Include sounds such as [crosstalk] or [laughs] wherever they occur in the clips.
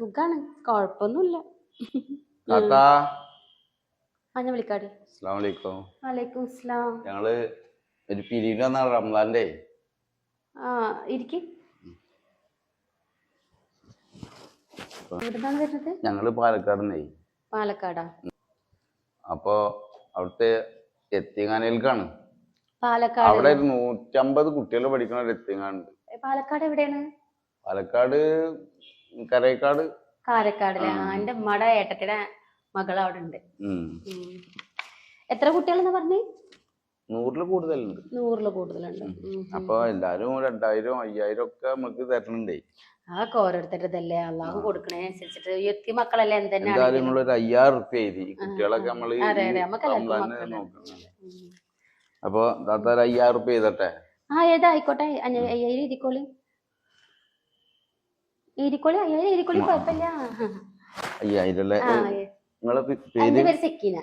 സുഖാണ്. കുഴപ്പമൊന്നുമില്ല താത്താ ആ ഞാൻ വിളിക്കാടി. അസ്സലാമു അലൈക്കും വലൈക്കും അസ്സലാം. ഞങ്ങൾ ഒരു പിരീഡ് വന്നാണ് റംസാന്റെ ആ ഇരിക്ക്. എവിടുന്നാണ് വരുന്നത്? ഞങ്ങൾ പാലക്കാടുന്നേ. പാലക്കാടാ. അപ്പോ അവിടുത്തെ എത്തിങ്ങാനയിലേക്കാണ് പാലക്കാട്. അവിടെ ഒരു നൂറ്റമ്പത് കുട്ടികൾ പഠിക്കണ ഒരു എത്തിങ്ങാനുണ്ട്. ഏ, പാലക്കാട് എവിടെയാണ്? പാലക്കാട് കരേക്കാട്? കാരക്കാടിലെ ആ എന്റെ ഉമ്മയുടെ ഏട്ടത്തിയുടെ മകൾ അവിടെ ഉണ്ട് ഉം. എത്ര കുട്ടികളെന്ന് പറഞ്ഞു? നൂറിൽ കൂടുതലുണ്ട്. നൂറിൽ കൂടുതലുണ്ട്. ഉം. അപ്പൊ എല്ലാരും രണ്ടായിരം അയ്യായിരം ഒക്കെ നമുക്ക് തരണുണ്ടേ അതൊക്കെ ഓരോരുത്തരുതല്ലേ അള്ളാഹു കൊടുക്കണേ അനുസരിച്ചിട്ട്. എത്തി മക്കളല്ലേ എന്തായാലും എന്തെന്നാണ് നമ്മളൊരു അയ്യായിരം ഉറുപ്പ്യ എഴുതി ഈ കുട്ടികളൊക്കെ നമ്മൾ ഈ അതെ, അതെ, നമുക്ക് എല്ലാവർക്കും റംസാന് മക്കളല്ലേ. നോക്കണം. അപ്പൊ താത്ത ഒരു അയ്യായിരം ഉറുപ്പ്യ ആ ഏതായിക്കോട്ടെ അയ്യായിരം ഇരിക്കോളി കുഴപ്പമില്ല. ആ നിങ്ങളെ എന്റെ പേര്? സെക്കീന.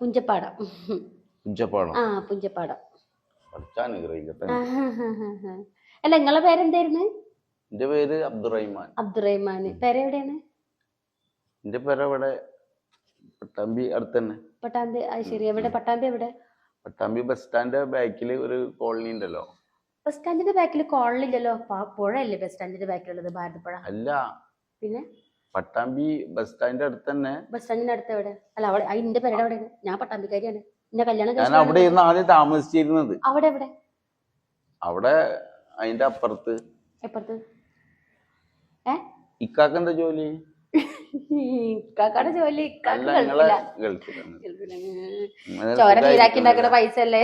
പുഞ്ചപ്പാടം. പുഞ്ചപ്പാടം. അല്ല നിങ്ങളെ പേരെന്തായിരുന്നു? എന്റെ പേര് അബ്ദുറഹിമാൻ. അബ്ദുറഹ്മാൻ പേരെവിടെയാണ് എന്റെ പേര് അവിടെ പട്ടാമ്പി അടുത്തന്നെ. പട്ടാമ്പി ശരി. എവിടെ? പട്ടാമ്പി എവിടെ? പട്ടാമ്പി ബസ് സ്റ്റാൻഡ് ബാക്കിൽ ഒരു കോളനി ഉണ്ടല്ലോ. ബസ് സ്റ്റാൻഡിന്റെ ബാക്കിൽ കോളില്ലല്ലോ. പുഴയല്ലേ ബസ് സ്റ്റാൻഡിന്റെ ബാക്കിലുള്ളത് ഭാരതപ്പുഴ. അല്ല. പിന്നെ? പട്ടാമ്പി ബസ് സ്റ്റാൻഡിന്റെ അടുത്ത് തന്നെ. ബസ് സ്റ്റാൻഡിന്റെ അടുത്ത് എവിടെ? അല്ല അവിടെ അതിന്റെ പേര് പേരുടെ എവിടെയാണ് ഞാൻ പട്ടാമ്പിക്കാരിയാണ്. എന്റെ കല്യാണം ഞാൻ അവിടെ ഇരുന്ന് ആദ്യം താമസിച്ചിരുന്നത്. അവിടെ എവിടെ? അവിടെ അതിന്റെ അപ്പുറത്ത്. എപ്പുറത്ത്? ഏ? ഇക്കാക്ക് എന്താ ജോലി? ഇക്കാക്കാടെ ജോലി ഇക്കാക്ക് ഗൾഫിലാണ്. ചോര നീരാക്കി ഉണ്ടാക്കുന്ന പൈസ അല്ലേ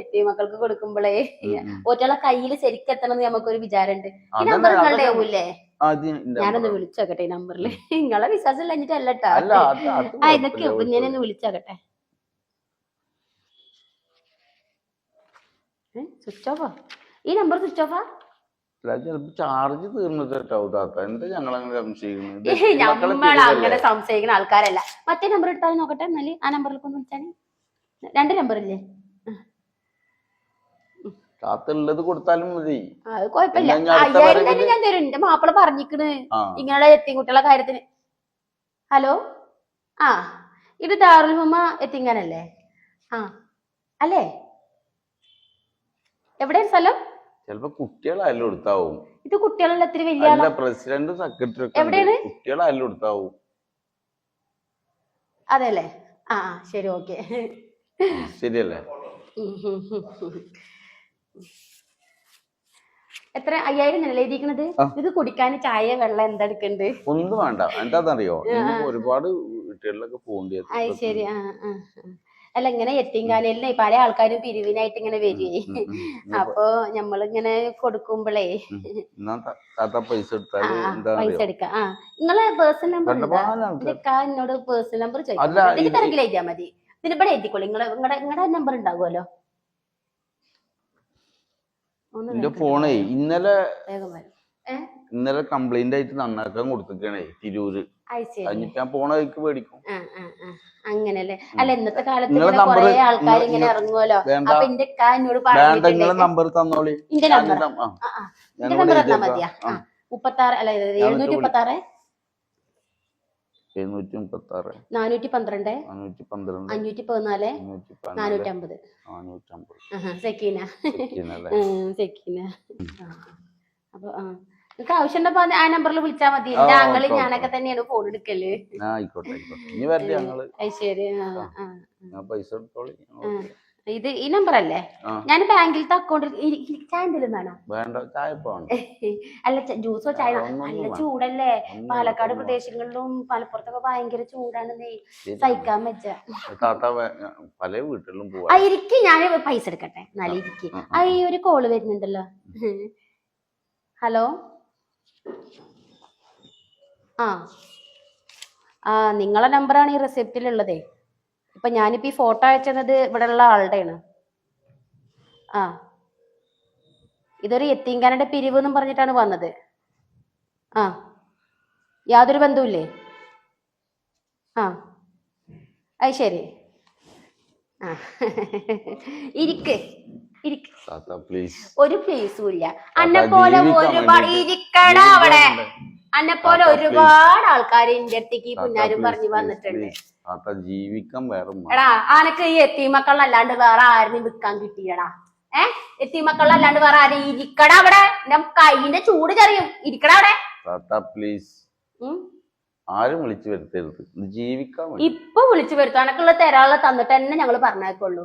എത്തി മക്കൾക്ക് കൊടുക്കുമ്പോഴേ ഒറ്റ. ഒറ്റളെ കയ്യിൽ ശരിക്കെത്തണം എന്ന് നമുക്കൊരു വിചാരമുണ്ട് ഈ നമ്പർ നിങ്ങളുടെ ആവൂല്ലേ ആവൂലേ ഞാനൊന്ന്. വിളിച്ചോക്കട്ടെ ഈ നമ്പറിൽ നിങ്ങളെ വിശ്വാസം കഴിഞ്ഞിട്ടല്ല അല്ല അത് അത് ആ ഇതൊക്കെ ഞാനൊന്ന് വിളിച്ചോക്കട്ടെ. സ്വിച്ച് ഓഫാ ഈ നമ്പർ സ്വിച്ച് ഓഫാ ചിലപ്പോ ചാർജ് തീർന്നിട്ടാവും താത്ത. എന്താ സംശയിക്കുന്നത്? മക്കളെ നമ്മൾ? അങ്ങനെ സംശയിക്കുന്ന ആൾക്കാരല്ല. മറ്റേ നമ്പർ എടുത്താൽ നോക്കട്ടെ എന്നാൽ ആ നമ്പറിലേക്ക് ഒന്ന് വിളിച്ചാൽ. രണ്ട് നമ്പർ ഇല്ലേ? താത്ത ഉള്ളത് കൊടുത്താലും മതി. അത് കുഴപ്പമില്ല ഞാൻ അടുത്ത അയ്യായിരം തന്നെ ഞാൻ തരും. എന്റെ മാപ്പിള പറഞ്ഞിക്കണ് ആ. ഇങ്ങനെ എത്തിക്കുട്ടികളെ കാര്യത്തിന്. ഹലോ? ആ. ഇത് ദാറുൽ ഹുമ എത്തിങ്ങാനല്ലേ? ആ. അല്ലേ? എവിടെയാണ് സ്ഥലം? ചിലപ്പോ കുട്ടികളായാലും എടുത്താവും. ഇത് കുട്ടികളല്ല ഇത്തിരി വലിയ അല്ല ആളാ പ്രസിഡന്റ് സെക്രട്ടറി ഒക്കെ എവിടെയാണ്? കുട്ടികളായാലും എടുത്താവും. അതെ അല്ലേ ആ ആ, ശരി ഓക്കെ. ശരിയല്ലേ? എത്ര? അയ്യായിരം നില എഴുതിയിരിക്കണത്? ആ. ഇത് കുടിക്കാൻ ചായ വെള്ളം എന്താ എടുക്കണ്ട്? ഒന്നും വേണ്ട. എന്താന്നറിയോ ഇന്നിപ്പോ ഒരുപാട് വീട്ടുകളിലൊക്കെ പോകേണ്ടി അത് ശരി ആ ആ ആ. അല്ല ഇങ്ങനെ എത്തിങ്കാനല്ലേ പല ആൾക്കാരും പിരിവിനായിട്ട് ഇങ്ങനെ വരുവേ [laughs] അപ്പൊ നമ്മളിങ്ങനെ കൊടുക്കുമ്പോഴേ പൈസ പൈസ എടുക്കാം. ആ നിങ്ങളെ പേഴ്സണൽ നമ്പർ എന്നോട് പേഴ്സണൽ നമ്പർ ചോദിക്കാം. തിരക്കിൽ എഴുതിയാ മതി. ഇതിന്റെ ഇവിടെ എഴുതിക്കോളൂ. നിങ്ങളെ നിങ്ങളുടെ നിങ്ങളുടെ നമ്പർ ഉണ്ടാകുമല്ലോ എന്റെ ഫോണേ ഇന്നലെ ഇന്നലെ കംപ്ലൈന്റ് ആയിട്ട് നന്നാക്കാൻ കൊടുത്തിക്കണേ തിരൂര്. ഞാൻ പോണ വഴിക്ക് മേടിക്കും അങ്ങനല്ലേ? അല്ല ഇന്നത്തെ കാലത്ത് നിങ്ങളെ കൊറേ ആൾക്കാർ ഇങ്ങനെ ഇറങ്ങുമല്ലോ അപ്പൊ എന്റെ എന്നോട് നമ്പർ തന്നോളി. നമ്പർ നമ്പർ തന്നാ. മതിയാ. അല്ല എഴുന്നൂറ്റി മുപ്പത്തി ആറ് എഴുന്നൂറ്റി മുപ്പത്തി ആറ് നാനൂറ്റി പന്ത്രണ്ട്? നാനൂറ്റി പന്ത്രണ്ട്. അഞ്ഞൂറ്റി പതിനാല്? നാനൂറ്റി അമ്പത് നാനൂറ്റമ്പത്. ആഹാ, സെക്കീന. സെക്കീന. അപ്പൊ ആ. നിങ്ങൾക്ക് ആവശ്യമുണ്ടപ്പോ ആ നമ്പറിൽ വിളിച്ചാ മതി. എന്റെ ആങ്ങൾ ഞാനൊക്കെ തന്നെയാണ് ഫോൺ എടുക്കൽ. ആ ആയിക്കോട്ടെ ആയിക്കോട്ടെ. ഇനി വരട്ടെ ഞങ്ങൾ. ശരി. പൈസ ഇത് ഈ നമ്പർ അല്ലേ? ഞാൻ ബാങ്കിലത്തെ അക്കൗണ്ട് ചായ എന്തെങ്കിലും വേണോ? വേണ്ട ചായ [laughs] അല്ല ജ്യൂസോ ചായ നല്ല ചൂടല്ലേ? പാലക്കാട് പ്രദേശങ്ങളിലും മലപ്പുറത്തൊക്കെ ഭയങ്കര ചൂടാണ് ശരി. സഹിക്കാൻ വെച്ച പല വീട്ടിലും ഇരിക്ക്. ഞാൻ പൈസ എടുക്കട്ടെ. എന്നാലും ഇരിക്ക്. ആ ഈ ഒരു കോൾ വരുന്നുണ്ടല്ലോ. ഹലോ? ആ. ആ നിങ്ങളെ നമ്പറാണ് ഈ റെസിപ്റ്റിലുള്ളതേ ഇപ്പം ഞാനിപ്പോൾ ഈ ഫോട്ടോ അയച്ചത് ഇവിടെ ഉള്ള ആളുടെയാണ്. ആ. ഇതൊരു എത്തിങ്കാനയുടെ പിരിവ് എന്നും പറഞ്ഞിട്ടാണ് വന്നത്. ആ. യാതൊരു ബന്ധവുമില്ലേ? ആ. അത് ശരി. ആ. ഇരിക്ക്. ഒരു പ്ലേസും ഇല്ല. അന്നെ പോലെ ഒരുപാട് ഇരിക്കടാ അവിടെ. അന്നെ പോലെ ഒരുപാട് ആൾക്കാർ ഇന്റെ അടുത്തേക്ക് പിന്നാരും പറഞ്ഞു വന്നിട്ടുണ്ട്. ജീവിക്കാൻ വേറെ എടാ ആനക്ക് ഈ എത്തിമക്കളല്ലാണ്ട് വേറെ ആരും വിൽക്കാൻ കിട്ടിയടാ ഏ? എത്തിമക്കളല്ലാണ്ട് വേറെ ആരും ഇരിക്കട അവിടെ. എന്റെ കൈയിന്റെ ചൂട് ചെറിയും. ഇരിക്കട അവിടെ. പ്ലീസ് ആരും വിളിച്ചു വരുത്തരുത്. ജീവിക്കാൻ ഇപ്പൊ വിളിച്ചു വരുത്തു അനക്കുള്ള തരാനുള്ള തന്നിട്ട് തന്നെ ഞങ്ങൾ പറഞ്ഞേക്കുള്ളൂ.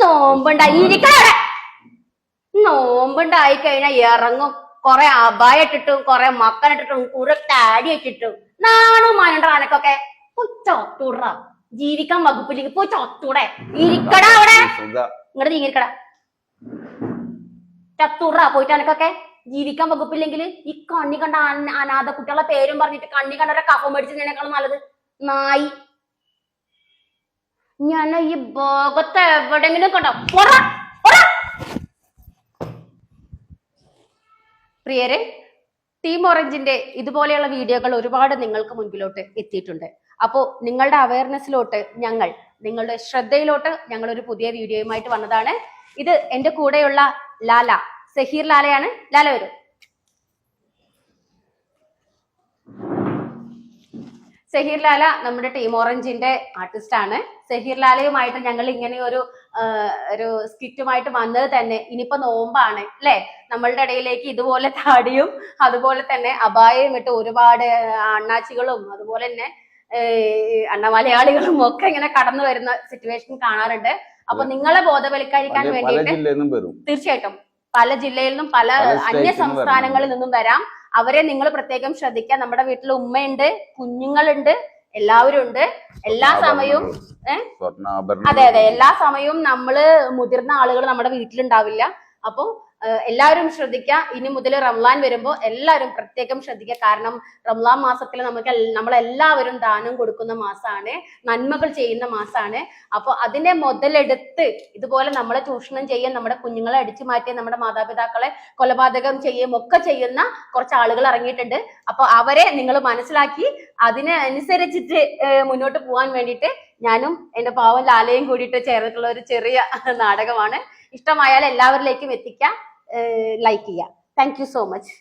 നോമ്പുണ്ടായി ഇരിക്കട അവിടെ. നോമ്പുണ്ടായി കഴിഞ്ഞാൽ ഇറങ്ങും. കൊറേ അബായ ഇട്ടിട്ടും കൊറേ മക്കനിട്ടിട്ടും കുറെ താടി ഇട്ടിട്ടും നാണു മാനുണ്ടോ അനക്കൊക്കെ പോയി ജീവിക്കാൻ വകുപ്പില്ലെങ്കിൽ പോ ചത്തൂടെ. ഇരിക്കട അവിടെ. ഇങ്ങോട്ട് നീങ്ങിരിക്കട ചത്തുറ പോയിട്ട് അനക്കൊക്കെ ജീവിക്കാൻ വകുപ്പില്ലെങ്കിൽ ഈ കണ്ണി കണ്ട അന- അനാഥ കുട്ടികളെ പേരും പറഞ്ഞിട്ട് കണ്ണി കണ്ടവരെ കഫം മേടിച്ചതിനേക്കാളും നല്ലത്. നായി. ഞാൻ ഈ ഭാഗത്ത് എവിടെങ്കിലും കണ്ടോ. പൊറ, പൊറ. പ്രിയരെ ടീം ഓറഞ്ചിന്റെ ഇതുപോലെയുള്ള വീഡിയോകൾ ഒരുപാട് നിങ്ങൾക്ക് മുൻപിലോട്ട് എത്തിയിട്ടുണ്ട്. അപ്പോൾ നിങ്ങളുടെ അവയർനെസ്സിലോട്ട് ഞങ്ങൾ നിങ്ങളുടെ ശ്രദ്ധയിലോട്ട് ഞങ്ങൾ ഒരു പുതിയ വീഡിയോയുമായിട്ട് വന്നതാണ്. ഇത് എന്റെ കൂടെയുള്ള ലാല സഹീർ ലാലയാണ്. ലാല വരൂ. സഹീർ ലാല നമ്മുടെ ടീം ഓറഞ്ചിന്റെ ആർട്ടിസ്റ്റ് ആണ്. സഹീർ ലാലയുമായിട്ട് ഞങ്ങൾ ഇങ്ങനെ ഒരു ഒരു സ്കിറ്റുമായിട്ട് വന്നത് തന്നെ ഇനിയിപ്പോ നോമ്പാണ് അല്ലെ? നമ്മളുടെ ഇടയിലേക്ക് ഇതുപോലെ താടിയും അതുപോലെ തന്നെ അപായവും ഇട്ട് ഒരുപാട് അണ്ണാച്ചികളും അതുപോലെ തന്നെ അണ്ണ അണ്ണമലയാളികളും ഒക്കെ ഇങ്ങനെ കടന്നു വരുന്ന സിറ്റുവേഷൻ കാണാറുണ്ട്. അപ്പൊ നിങ്ങളെ ബോധവൽക്കരിക്കാൻ വേണ്ടിയിട്ട് തീർച്ചയായിട്ടും. പല ജില്ലയിൽ നിന്നും പല അന്യ സംസ്ഥാനങ്ങളിൽ നിന്നും വരാം. അവരെ നിങ്ങൾ പ്രത്യേകം ശ്രദ്ധിക്കുക. നമ്മുടെ വീട്ടിൽ ഉമ്മയുണ്ട് കുഞ്ഞുങ്ങളുണ്ട് എല്ലാവരും ഉണ്ട് എല്ലാ സമയവും അതെ അതെ. എല്ലാ സമയവും നമ്മൾ മുതിർന്ന ആളുകൾ നമ്മുടെ വീട്ടിലുണ്ടാവില്ല. അപ്പൊ ഏഹ്, എല്ലാവരും ശ്രദ്ധിക്കുക ഇനി മുതൽ റംലാൻ വരുമ്പോൾ എല്ലാവരും പ്രത്യേകം ശ്രദ്ധിക്കുക കാരണം റംലാൻ മാസത്തിൽ നമുക്ക് നമ്മളെല്ലാവരും ദാനം കൊടുക്കുന്ന മാസമാണ് നന്മകൾ ചെയ്യുന്ന മാസമാണ് അപ്പോൾ അതിനെ മുതലെടുത്ത് ഇതുപോലെ നമ്മളെ ചൂഷണം ചെയ്യാൻ നമ്മുടെ കുഞ്ഞുങ്ങളെ അടിച്ചു മാറ്റി നമ്മുടെ മാതാപിതാക്കളെ കൊലപാതകം ചെയ്യുകയും ഒക്കെ ചെയ്യുന്ന കുറച്ച് ആളുകൾ ഇറങ്ങിയിട്ടുണ്ട്. അപ്പൊ അവരെ നിങ്ങൾ മനസ്സിലാക്കി അതിനെ അനുസരിച്ചിട്ട് മുന്നോട്ട് പോകാൻ വേണ്ടിയിട്ട് ഞാനും എന്റെ പാവം ലാലയും കൂടിയിട്ട് ചേർന്നിട്ടുള്ള ഒരു ചെറിയ നാടകമാണ്. ഇഷ്ടമായാൽ എല്ലാവരിലേക്കും എത്തിക്കാം. ലൈക്ക് ചെയ്യാം. Thank so much